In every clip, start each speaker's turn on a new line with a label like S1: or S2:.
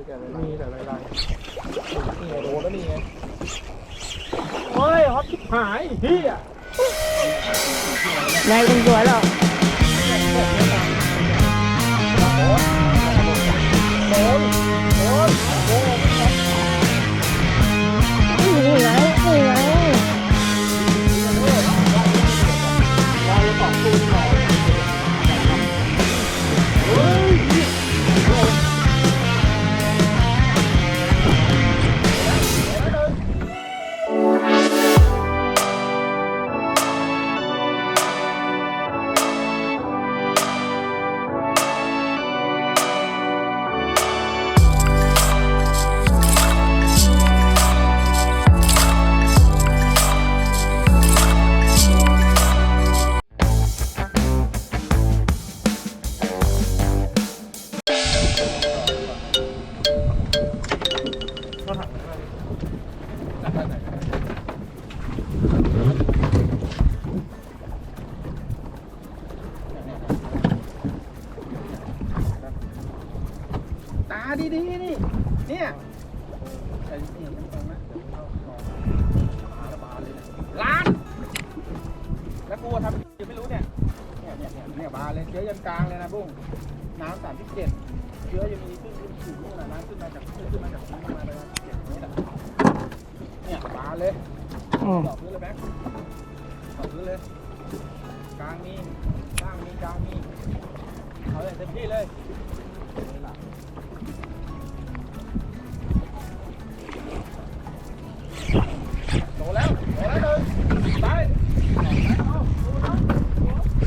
S1: มีแต่อะไร
S2: มีแต่ลายลายนี่ไงโดนแล้วนี่ไงโอ้ยฮอตชิบหายเฮีย
S3: แม่คุณสวยแล้ว
S2: โตาดีๆนี่ เนี่ยใส่เสียงตรงนะหาระบาดเลยนะล้าน แล้วกูทำยังไม่รู้เนี่ยเนี่ย เนี่ยเนี่ยเนี่ยบาเลยเชื้อยันกลางเลยนะบุ้ง น้ำสามสิบเจ็ดเชื้อยังมีขึ้นขึ้นสูงนู่นน่ะน้ำขึ้นมาจากขึ้นขึ้นมาจากพื้นมาเลยเจ็ดนี่แหละเนี่ยบาเลย
S3: อืม
S2: ตอบพื้นเลยแม็กตอบพื้นเลย กลางมีล่างมีกลางมีเอาเลยเต็มที่เลย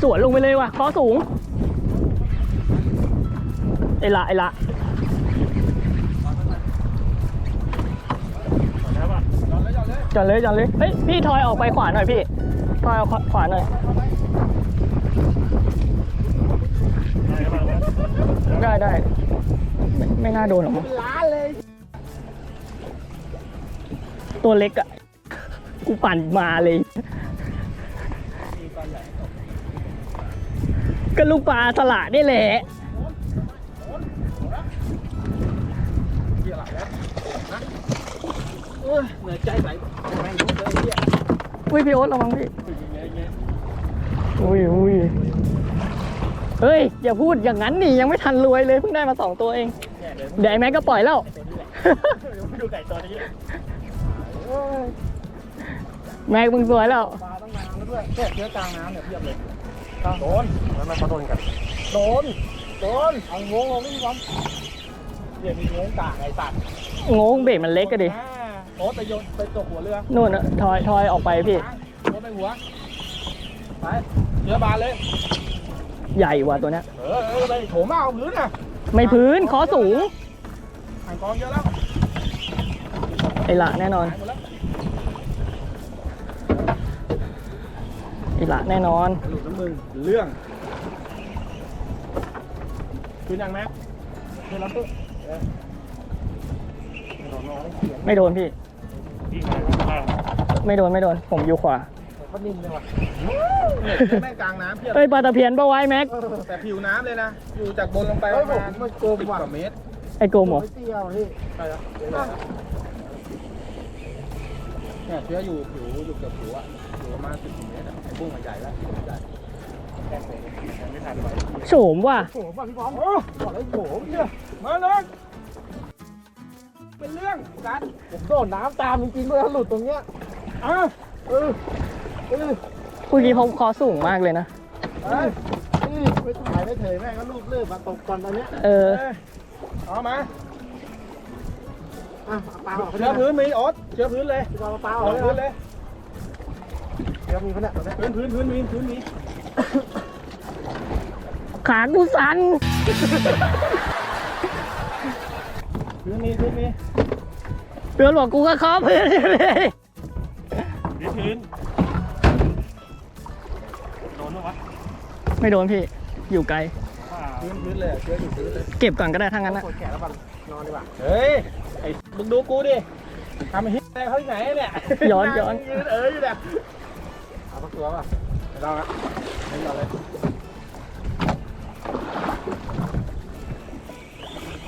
S3: สวนลงไปเลยว่ะคอสูง ไอละไอละ
S2: จอดเลยจอดเลย
S3: จอดเลยจอดเลยเฮ้ยพี่ทอยออกไปขวาหน่อยพี่ทอยออกขวาหน่อยได้ได้ไม่ไม่น่าโดนหรอก
S2: ล้าเลย
S3: ตัวเล็กอะกูปั่นมาเลย ก็ ลูกปลาสละนี่แหละ
S2: เกี่ยวหลับแล้วนะเออเหนื่อยใจไหลแม่งเจอเหี้ย
S3: อุ้ยพี่โอ๊ตระวังพี่อุ้ยอุ้ยเฮ้ย อย่าพูดอย่างนั้นดิยังไม่ทันรวยเลยเพิ่งได้มาสองตัวเองเดี๋ยวไอ้แม็กก็ปล่อยแล้ว
S2: ดูไก่ตัวนี้
S3: แม็กมึงสวยแล้ว
S2: ปลาตั้งนานแล้วด้วยแค่เชื้อกลางน้ำเนี่ยเพียบเลย โดนแล้วมันเขาโดนกัน โดน โดนเอางงลงไม่มีความเดี๋ยวมีงงกากไอ้สัตว์
S3: งงเบรกมันเล็กก็ดิ
S2: อ่าโอ๊ตไปโยนไปตกหัวเรือ
S3: นู่นอะทอยทอยออกไปพี่
S2: โอ๊ตไปหัว ไปเรือบานเลย
S3: ใหญ่ว่ะตัวเนี้ย
S2: เออเออไปโถมเอาพื้นอะ
S3: ไม่พื้นคอสูง
S2: ห่างกองเยอะแล้ว
S3: ไอ้ละแน่นอน
S2: หายหมดแล้ว
S3: ไอ้ละแน่นอน
S2: หลุดน้ำมึงเรื่องคืนยังแม็กคืนแล้วปุ๊บเออโดนน้องเขียน
S3: ไม่โดนพี่
S2: พี่มาข้างล่าง
S3: ไม่โดนไม่โดน ผมอยู่ขวา
S2: เขานิ่มเลยว่ะเนี่ยแม่งกลางน้ำเพียบ
S3: เอ้ยปลาตะเพียนปะไว้แม็ก
S2: แต่ผิวน้ำเลยนะ อยู่จากบนลงไปประมาณสิบกว่าเมตร
S3: ไอ้โกมเหรอ
S2: เตี้ยวพี่ใช่แล้วเนี่ยเชื้ออยู่ผิวอยู่เกือบผิวอะอยู่ประมาณสิบเมตรอะไอ้บุ้งมันใหญ่แล้วใหญ่แค่เลยยังไม่ทันไว้
S3: โฉมว่ะ
S2: โฉมป่ะพี่บอมโอ้บอกเลยโฉมเนี่ยมาเลยเป็นเรื่องกัน
S1: ผมโดนน้ำตามจริงๆด้วยหลุดตรงเนี้ย
S2: อ้าว
S1: เออเออ
S3: เมื่อกี้เขาคอสูงมากเลยนะ
S2: เอ้ย
S1: นี่ไม่ถ่ายไม่เถยแม่งก็ลูกเลือบมาตกก่อนตอนเนี้ย
S3: เออ
S2: เอ้ยเอามา
S1: อะเอาปลาออก
S2: เชื้อพื้นมีโอ๊ตเชื้อพื้นเลย
S1: เอาปลาอ
S2: เอา
S1: อก
S2: พื้น
S1: เล
S2: ย
S1: เดี๋ยวมีปะเนี่ยตอนเนี้ย
S2: พื้นพื้นพื้นมีพื้นมี
S3: ขากูสัน
S2: พื้นมีพื้นมี
S3: เพื่อนบอกกูก็เคาะพื้นเลย
S2: พื้นพื้นโดนปะวะ
S3: ไม่โดนพี่ อยู่ไกล
S2: พื้นพื้นเลยเชื้ออยู่พื้นเลย
S3: เก็บก่อนก็ได้ทั้งนั้นนะ
S1: ปวดแขนแล้วปันนอนดีกว่า
S2: เฮ้ย มึงดูกูดิทำไอ้เหี้ยอะไรเขาที่ไหนเนี่ย
S3: ย้อนย้อน
S2: ยืนเอออยู่เนี่ย
S1: เอาสักตัวป่ะ
S2: ไม่ต้องละไม่ต้องเลย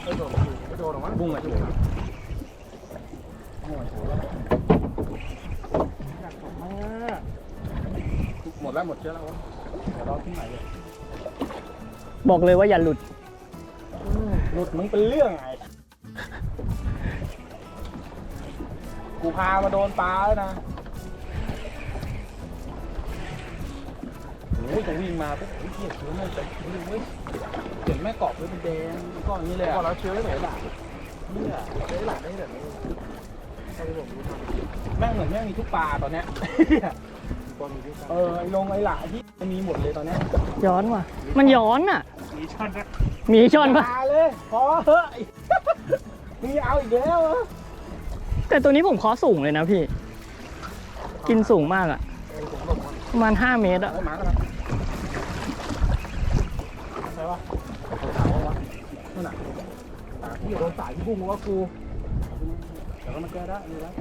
S2: ไม่โดน
S1: โดนหรอวะ
S2: บุ้งอะจุกหมดแล้วหมดเชื้อแล้ววะเดี๋ยวรอขึ้นใหม่เลย
S3: บอกเลยว่าอย่าหลุด
S2: หลุดมึงเป็นเรื่องไง กูพามาโดนปลาแล้วนะโอ้ยจะวิ่งมาปุ๊บเฮ้ยเหี้ยเชื้อแม่งเต็มเลยเว้ยเห็นแม่กรอบเลยเป็นแดงก้อนอย่างนี้เลย
S1: ก่อน
S2: อะ
S1: เราเชื้อไว้ไหนล่ะ
S2: เนี่ย
S1: เชื้อหลักได้แบบนี้ให้ผมดู
S2: แม่งเหมือนแม่งมีทุกปลาตอนเนี้ย
S1: ก่อนมีด้วยกัน
S2: เออไอ้ลงไอ้หลาที่มีหมดเลยตอนเนี้ย
S3: ย้อนว่ะ มันย้อนอะ
S1: มีช่อนนะ
S3: มีช้อนปะ
S2: ปลาเลยพอเฮ้ยมึงเอาอีกแล้วเหรอ
S3: แต่ตัวนี้ผมเคอสูงเลยนะพี่ กินสูงมากอะประมาณ5เมตรอะ
S2: หมากันใช่ปะขาววะนั่นน่ะ
S1: ที่โดนสายที่พุ่งว่ากู
S2: เดี๋ยวก็มันแก้ได้นี่แล้ว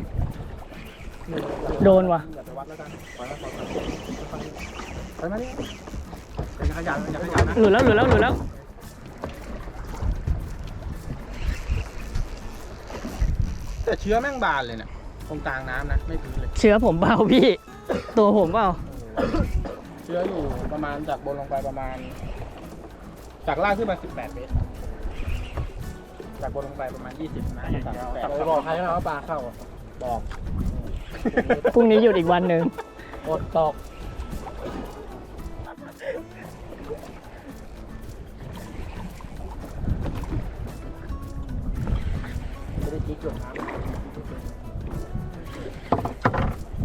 S3: โดนว่ะ
S2: อย่าไปวัดแล้วกันไปแล้วไปแล้วไปมานี่อย่าขยันอย่าขยันนะ
S3: หลุดแล้วหลุดแล้วหลุดแล้ว
S2: แต่เชื้อแม่งบานเลยเนี่ยตรงกลางน้ำนะไม่พื้นเลย
S3: เชื้อผมเปล่าพี่ ตัวผมเปล่า
S2: เชื้ออยู่ประมาณจากบนลงไปประมาณ จากล่างขึ้นมา 18 เมตร จากบนลงไปประมาณ 20 นะจาก
S1: แต่ไปบอกใครนะว่าปลาเข้าอะ
S2: บอก
S3: พรุ่งนี้หยุดอีกวันหนึ่ง
S1: อดตอก
S2: ไม่ได้จิ๊กหยดน้ำ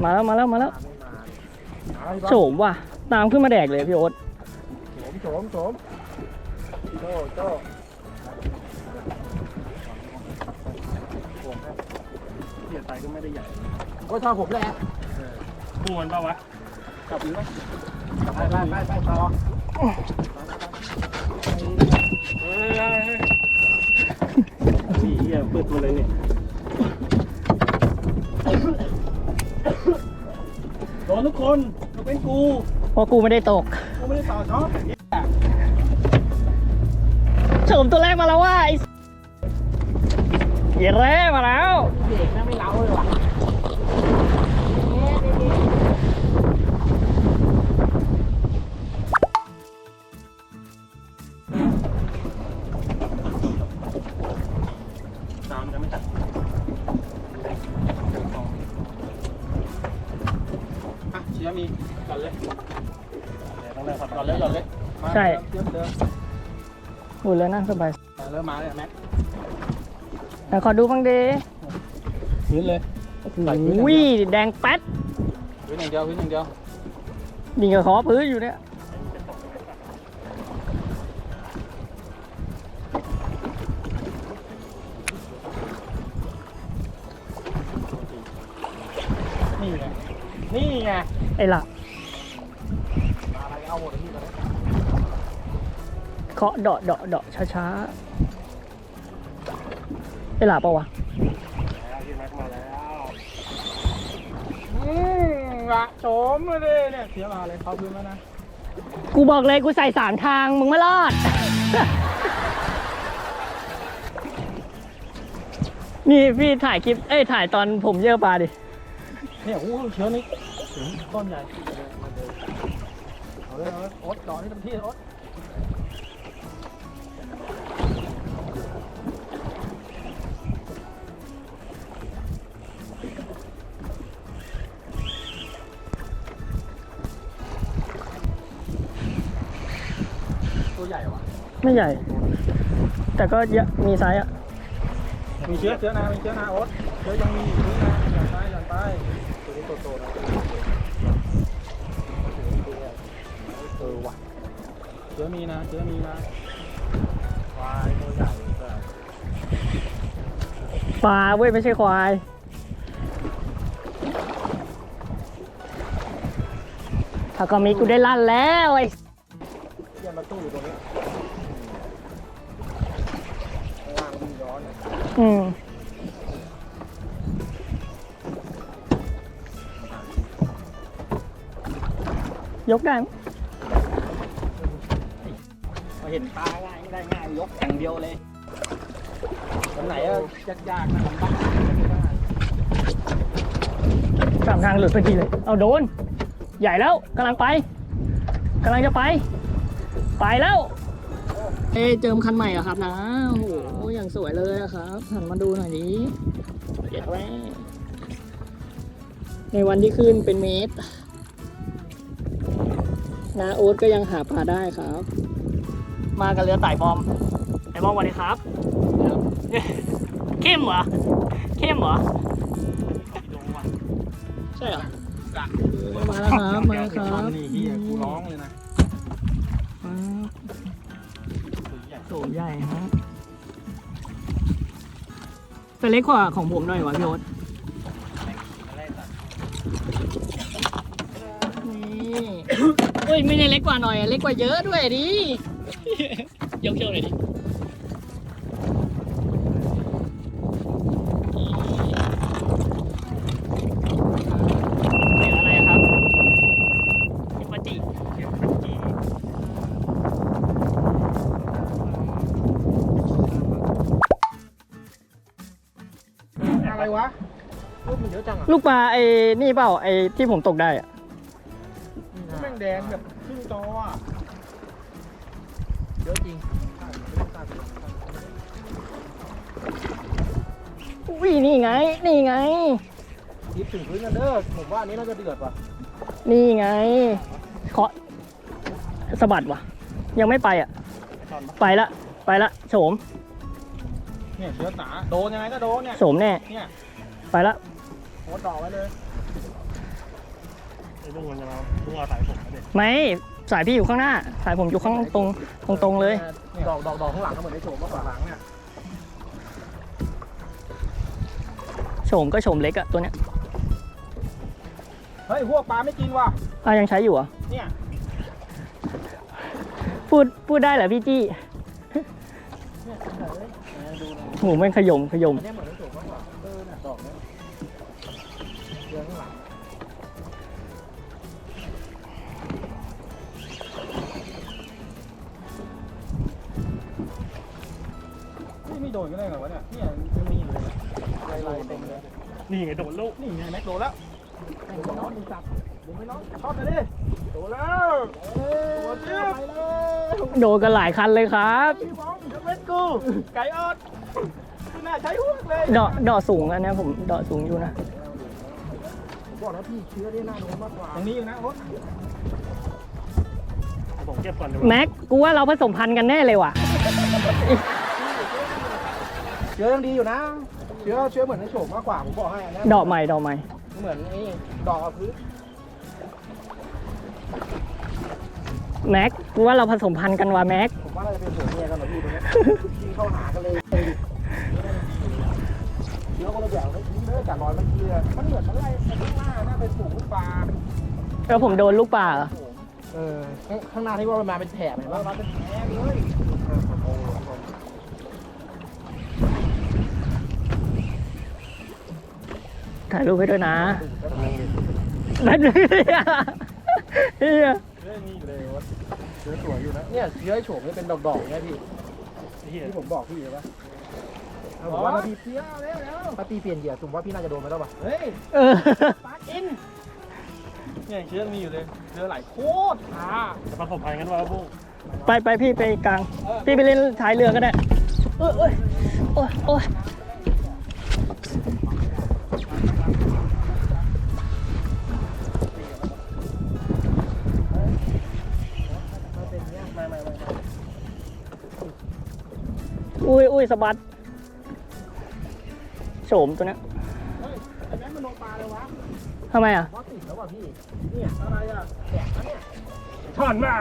S3: มาแล้วมาแล้วมาแล้ว
S1: ไม่มา
S3: โฉมว่ะตามขึ้นมาแดกเลยพี่โอ๊ต
S1: โฉมโฉมโฉมโจ้โจ้เปลี่ยนไปก็ไม่ได้ใหญ่ก็ชอบผมแหละ
S2: พูมันเปล่าวะกลับอีกไหม
S1: ไปไปไปไปต่อ
S2: สีเหี้ยเปิดตัวเลยเนี่ย โดนทุกคนยกเป็นกู
S3: เพราะกูไม่ได้ตก
S2: กูไม่ได้ต่อช็อป
S3: โฉมตัวแรกมาแล้วว่าไอ้เหี้ยแร่มาแล้ว
S1: เด็ก
S3: พูดแล้วนั่งสบาย
S2: เริ่มมาเลยแม็ก
S3: แต่ขอดูบ้างดิ
S2: พื้นเลย
S3: อุ้ยแดงแป๊ด
S2: พื้นอย่างเดียวพื้นอย่างเดียว
S3: ยิงกับขอพื้นอยู่เนี่ย
S2: นี่ไงนี่ไง
S3: ไอ้หลัก
S1: อะไรเอาหมดเลยพี่ตอนนี้
S3: เคาะเดาะเดาะเดาะช้าๆไอ้หลักปะวะ
S1: พี่แม็กมาแล้ว
S2: อืมละโฉมมาเลยเนี่ยเสียมาเลยเข้าพื้นแล้วนะ
S3: กูบอกเลยกูใส่สามทางมึงไม่รอด นี่พี่ถ่ายคลิป เอ้ยถ่ายตอนผมเยอะปลาดิ
S2: เนี่ยโอ้โหเชื้อนี่ถึงต้นใหญ่เอาเลยเอาเลยโอ๊ตต่อที่เต็มที่โอ๊ต
S3: ไม่ใหญ่ แต่ก็เยอะมีไซส์อะ
S2: มีเชื้อเชื้อนะมีเชื้อนะโอ๊ตเชื้อยังมีอยู่นี่นะหย่อนไปหย่อนไป
S1: ตัวนี้โตๆนะ
S2: เออว่ะเชื้อมีนะเชื้อมีนะ
S1: ควายตัวใหญ่แต่
S3: ปลาเว้ยไม่ใช่ควายถ้าก็มีกูได้ลั่นแล้วไอ้
S1: เยี่ยมมาตู้อยู่ตรงนี้ อื
S3: มยกได้ไหม
S2: มาเห็นปลาง่ายได้ง่ายยกอย่างเดียวเลย
S1: ไป
S2: วันไหนอะยากๆนะบ้าง
S3: สามทางหลุดพอดีเลย เอาโดน ใหญ่แล้วกำลังไปกำลังจะไป ไปแล้ว เอ้เจิมคันใหม่เหรอครับนะโอ้โหอย่างสวยเลยอะครับหันมาดูหน่อยดิเดี๋ยวแม่ในวันที่ขึ้นเป็นเมตรนาโอ๊ตก็ยังหาปลาได้ครับ มากับเรือไต่บอมไต่บอมวันนี้ครับ เข้มเหรอ เข้มเหรอ ใช่เหรอ มาแล้วครับ มาแล้วครับ
S2: นี่เฮียกูร้องเลยนะ
S3: โถใหญ่ฮะแต่เล็กกว่าของผมหน่อยวะพี่โอ๊ตนี่เฮ้ยไม่ได้เล็กกว่าหน่อยเล็กกว่าเยอะด้วยดิ ยกเชี่ยวหน่อยดิ ลูกปลาไอ้นี่เปล่าไอ้ที่ผมตกได้อะ
S2: แม่งแดงแบบครึ่งจออะเยอะจริง
S3: อุ้ยนี่ไง นี่ไง
S2: ยิบถึงพื้นกันเด้อผมว่าอันนี้น่าจะเดือดว่ะ
S3: นี่ไงเคาะสะบัดวะยังไม่ไปอะ ไปละ ไปละโฉม
S2: เนี่ยเชื้อหนาโดนยังไงก็โดนเนี่ย
S3: โฉมแน่
S2: เนี่ย
S3: ไปละ
S2: โคตรดอกไว้เลย
S1: ไอ้ลุงมันจะมาลุงเอาสายผมมาเด็ก
S3: ไม่สายพี่อยู่ข้างหน้า สายผมอยู่ข้างตรงตรงตรงๆเลย
S2: ดอกดอกดอกข้างหลังก็เหมือนในโฉมมากกว่าหลังเนี่ย
S3: โฉมก็โฉมเล็กอะตัวเนี้ย
S2: เฮ้ยพวกปลาไม่กินว่ะ
S3: อะยังใช้อยู่เหรอะ
S2: เนี่ย
S3: พูดพูดได้เหรอพี่จี้โหแม่งขยมขยม
S2: อันนี้เหมือน ดนกันได้ไงวะเนี่ยเนี่ยยังมีอยู่เลยลายลายเต็มเลย
S1: นี่ไงโดนลูก
S2: นี่ไงแม็กโดนแล้วโดนไม่น้องมึงจับโดนไม่น้องชอบเลยดิโดนแล้วโดนเจี๊ยบไปเลย
S3: โดนกันหลายคันเลยครับ
S2: พี่บอมจะเป็นกูไก่ออดไม่น่าใช้หัวเลย
S3: ดอกดอกสูงอันเนี้ยผมดอกสูงอยู่นะ
S2: ผมบอกแล้วพี่เชื้อได้น่าโน้มมากกว่าตรงนี้อยู่นะรถ
S1: ผมเก็บก่อนดีกว่า
S3: แม็กกูว่าเราผสมพันธุ์กันแน่เลยว่ะ
S2: เชื้อยังดีอยู่นะ เชื้อเชื้อเหมือนในโฉมมากกว่าผมบอกให้อันนี้
S3: ดอกใหม่ดอกใหม่
S2: เหมือนไอ้ดอกกับพื้น
S3: แม็กกูว่าเราผสมพันธุ์กันว่ะแม็ก
S2: ผมว่าเราจะเป็นผัวเมียกันเหรอพี่ตรงนี้ยิงเข้าหากันเลยเชื้อคนละแบบเลยนี่เนื้อจากรอยมันเกลือมันเหมือนมันไล่มันข้างหน้าน่าเป็นสูงลูกปลา
S3: แล้วผมโดนลูกป่าเหรอ
S2: เออข้างหน้าที่ว่ามันมาเป็นแถบเห็นป่ะมาเป็นแถบเลย
S3: ถ่ายรูปให้ด้วยนะนั่นเลยเฮีย
S1: เรื่องนี้อยู่เลยวะเชื้อสวยอยู่นะ
S2: เนี่ยเชื้อไอ้โฉมนี่เป็นดอกๆเนี่ยพี่
S1: ไอ้เหี้ย
S2: ที่ผมบอกพี่เลยปะเอาผมว่าถ้าพี่เสียแล้วแล้วถ้าพี่เปลี่ยนเหยื่อผมว่าพี่น่าจะโดนไปแล้วป่ะเฮ้ย
S3: เออ
S2: ปลากินเนี่ยเชื้อมีอยู่เลยเชื้อไหลโคตรช้า
S1: จะผสมพันธุ์กันว่าพวก
S3: ไปไปพี่ไปกลาง พี่ไปเล่นท้ายเรือก็ได้เอ้ยเอ้ยโอ้ยโอ้ย
S2: ย
S3: อุ้ยสะบัดโฉมตัวเนี้ย
S2: เฮ้ยไอ้แม่งมันลงปลาเลยวะ
S3: ทำไมอะ
S2: เพราะติดแล้วว่ะพี่ เนี่ยอะไรอะแดกนะเนี่ย
S1: ช่อนเปล่า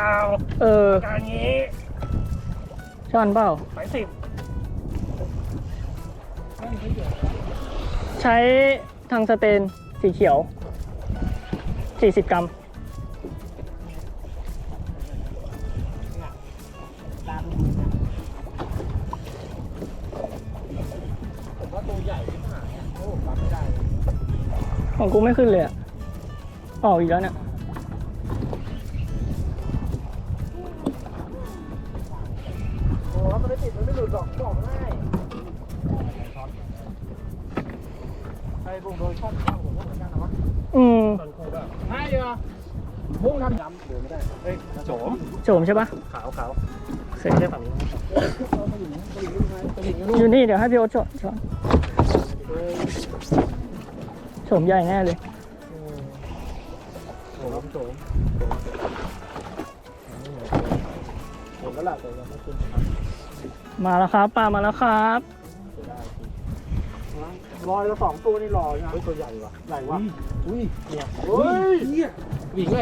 S3: เออ
S1: การงี้
S3: ช่อนเปล่า
S1: สายสิบ
S2: แม่งไม่เกี่ยว
S3: ใช้ทางสเตนสีเขียว 40 กรัม ของกูไม่ขึ้นเลยอะออกอีกแล้วเนี่ย
S2: โอ้แล้วมันไม่ติดมันไม่หลุดหรอกบอกง่าย
S1: ไอ้พวกโดนชอบข้าวผมก็เหมือนกันนะวะ
S3: อืม
S1: ตอนครูแบบใช่เหรอพุ่งทำดำเดินไม่ได้เฮ้ยโฉม
S3: โฉมใช่ปะ
S1: ขาวขาว
S3: เสร็จ
S1: ไม่ใช่ฝั่งนี้
S3: อยู่นี่เดี๋ยวให้พี่โอ๊ตโฉมโฉม โฉมใหญ่แน่เลย
S1: โฉมโฉมโฉมแล้วล่ะแต่ยังไม่ขึ้นครับ
S3: มาแล้วครับปลามาแล้วครับ
S1: ลอยละสองตัวนี่ลอยนะตัวใหญ่ว่ะใหญ่ว่ะอุ้ยเนี่ยเฮ้ยหวิงไง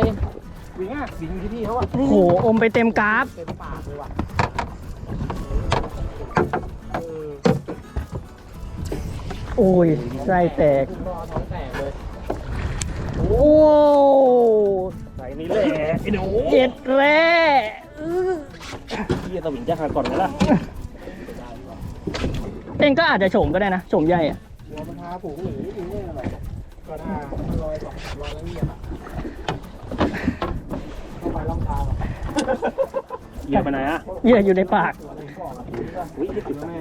S1: หวิงอะหวิงที่พี่เขาอะ
S3: โอ้โหอมไปเต็มกราฟ
S1: เต็มปากเลยว่ะ
S3: โอ้ยไส้แตก โอ้
S1: ใส่นี่แหละไอ้หนู
S3: เจ็ดแร่อื้อ
S1: พี่สวิงจะหาก่อนไหมล่ะ
S3: เองก็อาจจะโฉมก็ได้นะโฉมใหญ่อะ
S1: หัวมันทาผูกหรืออีกเนี่ยอะไรก็น่าลอยสองสามลอยแล้วเงียบอะเข้าไปรองเท้า
S2: เหยียบไปไหนอะ
S3: เหยื่ออยู่ในปาก
S1: อุ้ยติดแม่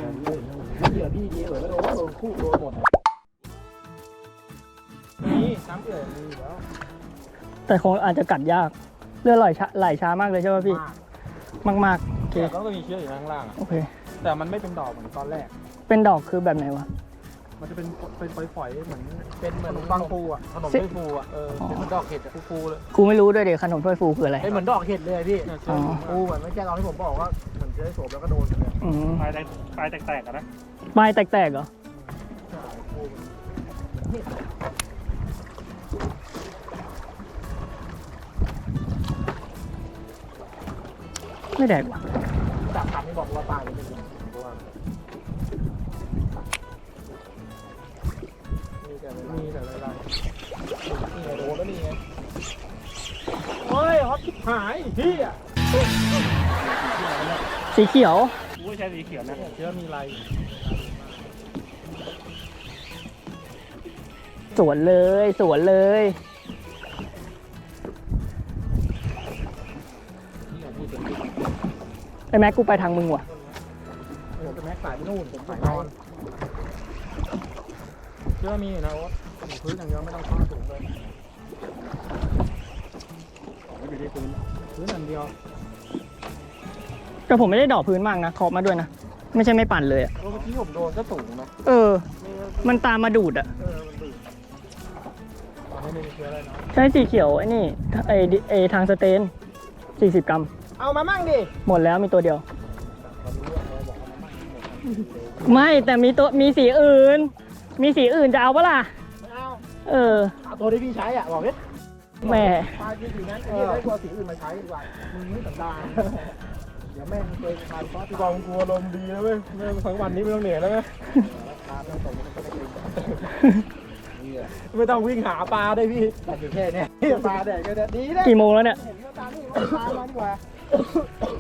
S1: เหยื่อพี่ดีเลยแล้วโดนคู่โดนหมดนี่น้ำเกลือมีอยู่ แล้ว
S3: แต่คงอาจจะกัดยาก เลือดไหลช้าไหลช้ามากเลยใช่ป่ะพี่ มากๆโอเค
S1: แต่ก็มีเชื้ออยู่ข้างล่าง
S3: โอเค
S1: แต่มันไม่เป็นดอกเหมือนตอนแรก
S3: เป็นดอกคือแบบไหนวะ
S1: มันจะเป็นเป็นฝอยๆเหมือนเป็นเหมือนขนมปังฟูอะขนมถ้วยฟูอะเออเป็นเหมือนดอกเห็ดอะฟูๆเลย
S3: กูไม่รู้ด้วยเดี๋ยวขนมถ้วยฟูคืออะไร
S1: เป็นเหมือนดอกเห็ดเลยพี่
S3: อ๋อ
S1: ฟูเหมือนเมื่อกี้ตอนที่ผมบอกว่าเหมือนเชื้อโสมแล้วก็โดนเลย
S3: อืม
S2: ปลายแตกปลายแตกๆอะนะ
S3: ปลายแตกๆเหรอ ไม่แดกว่ะ
S1: จับคำที่บอกว่าตายเลยเป็นเพราะว่ามีแต่มีแต่อะไรนี่ไงโดนแล้วนี่ไงเฮ้ยฮอตหายพี่อะ
S3: สีเขียว
S2: กูไม่ใช่สีเขียวนะ
S1: เชื้อมีไร
S3: สวนเลยสวนเลย ไอ้แม็กกูไปทางมึงว่ะ
S1: ผมเป็นแม็กสายไปนู่นผมสายนอนเชื้อมีอยู่นะโอ๊ตพื้นอย่างเดียวไม่ต้องเข้าสูงเลย
S2: ไม่อยู่ที่พื้น
S1: พื้นอย่างเดียว
S3: แต่ผมไม่ได้ดอกพื้นมากนะเคาะมาด้วยนะ ไม่ใช่ไม่ปั่นเลยอะ
S1: เมื่อกี้ผมโดนก็สูงนะ
S3: เออ มันตามมาดูดอะ
S1: เออมันดูตอนนี้ไม่มีเชื้ออะไรเนาะ
S3: ใช่สีเขียวไอ้นี่ไอ้ดิไอ้ทางสเตน 40 กรัม
S1: เอามามั่งดิ
S3: หมดแล้วมีตัวเดียว ไม่แต่มีตัวมีสีอื่น มีสีอื่นจะเอาปะล่ะ
S1: ไม่เอา
S3: เออ
S1: เอาตัวที่พี่ใช้อะ บอกดิ
S3: แหม่
S1: ปลายที่สีนั้นไอ้ที่ได้ตัวสีอื่นมาใช้ดีกว่ามึงไม่สันดานเดี๋ยวแม่งเคยทานซอสที่กองกลัวลมณ์ดีแล้วเว้ยแม่งทั้งวันนี้ไม่ต้องเหนื่อยแล้วไหมไม่ต้องวิ่งหาปลาได้พี่แต่อยู่แค่เนี้ยปลาแดดก็ได้ดีนะ
S3: กี่โมงแล้วเนี่ย
S1: เห็นก็ตามนี่ว่าปลามาดีกว่า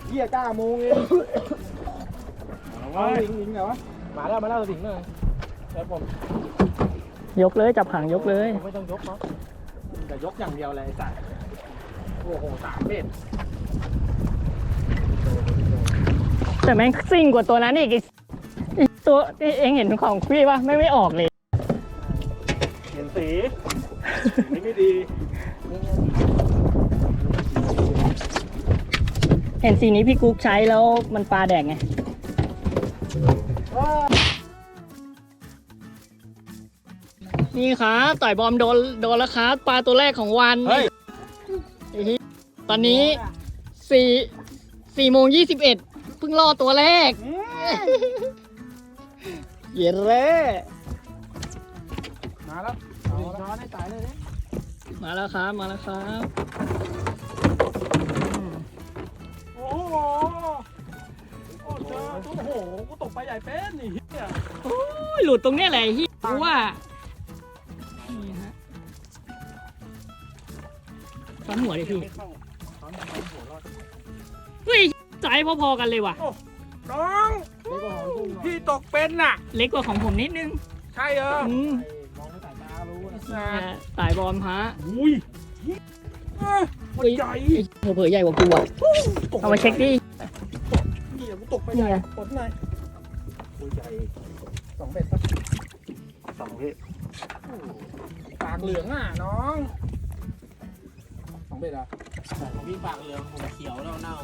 S1: เหี้ยก้าโมงเองเอาลิงลิงเหรอวะมาแล้วมาแล้วลิงเลยแล้วผม
S3: ยกเลยจับหางยกเลย
S1: ผมไม่ต้องยกเนาะแต่ยกอย่างเดียวเลยไอ้สัตว์โอ้โหสามเมตร
S3: แต่แม่งซิ่งกว่าตัวนั้นอีกไอ้ไอ้ตัวที่เองเห็นของพี่ปะไม่งไม่ออกเลย
S2: เห็นสีนี่ไม่ดี
S3: เห็นสีนี้พี่กุ๊กใช้แล้วมันปลาแดกไงนี่ครับต่อยบอมโดนโดนแล้วครับปลาตัวแรกของวัน
S2: เฮ้ย
S3: ไอ้เหี้ยตอนนี้สี่สี่โมงยี่สิบเอ็ดเพิ่งรอตัวแรก เย็นเลย
S1: มาแล้วเอาช้อนให้ตายเลยเนี่ย
S3: มาแล้วครับ มาแล้วครับ
S2: โอ้โหโอ้เจอโอ้โหกูตกไปใหญ่เป็นนี่เฮีย
S3: โอ้ยหลุดตรงเนี้ยแหละไอ้เฮียกูว่านี่ฮะฟันหัวดิพี่
S2: ไม่เข้า
S3: เฮ้ยใจพอๆกันเลยว่ะ
S2: น้อง
S1: เล็กกว่าหอยกุ้งหน่อย
S2: พี่ตกเป็นน่ะ
S3: เล็กกว่าของผมนิดนึง
S2: ใช่เหรอ
S3: อืม
S1: มองไม่สายตารู้นะ
S3: เนี่ยสายบอลฮะ
S2: อุ้ย เอ้ยมันใหญ่
S3: ไอ้เผลอๆใหญ่กว่ากูอะเอามาเช็คดิ
S1: นี่เดี๋ยวกูตกไป
S3: นี่
S1: ใหญ่
S3: ไง
S1: ปนไหนตัวใหญ่สองเบ็ดปะ
S2: สองพี่ปากเหลืองอะน้องสองเบ็ดอะ
S1: ของพี่ปากเหลืองผมเขียวแล้วเน่า